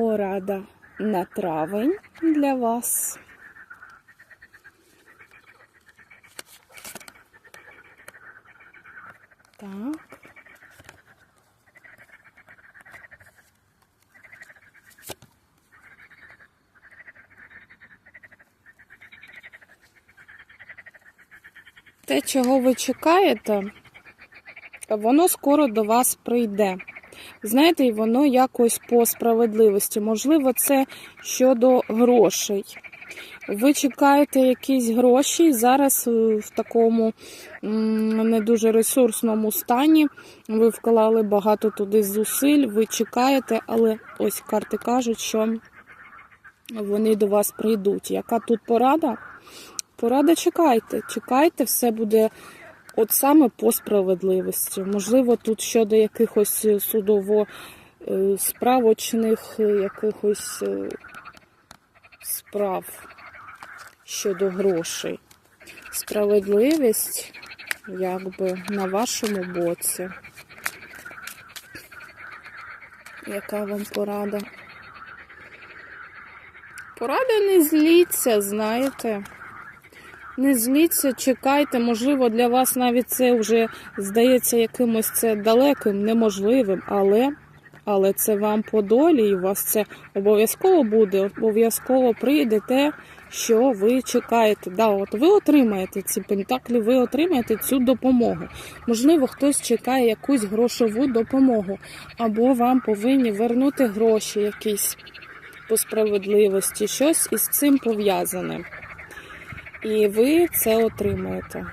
порада на травень для вас. Так. Те, чого ви чекаєте, воно скоро до вас прийде. Знаєте, і воно якось по справедливості. Можливо, це щодо грошей. Ви чекаєте якісь гроші зараз е, в такому не дуже ресурсному стані. Ви вклали багато туди зусиль, ви чекаєте, але ось карти кажуть, що вони до вас прийдуть. Яка тут порада? Порада чекайте, чекайте, все буде от саме по справедливості. Можливо, тут щодо якихось е, справочних е, якихось е, справ щодо грошей. Справедливість якби на вашому боці. Яка вам порада? Порада не зліться, знаєте. Не зліться, чекайте, можливо, для вас навіть це вже здається якимось це далеким, неможливим, але, але це вам по долі, і у вас це обов'язково буде, обов'язково прийде те, що ви чекаєте. Да, от ви отримаєте ці пентаклі, ви отримаєте цю допомогу. Можливо, хтось чекає якусь грошову допомогу, або вам повинні вернути гроші якісь по справедливості, щось із цим пов'язане. І ви це отримаєте.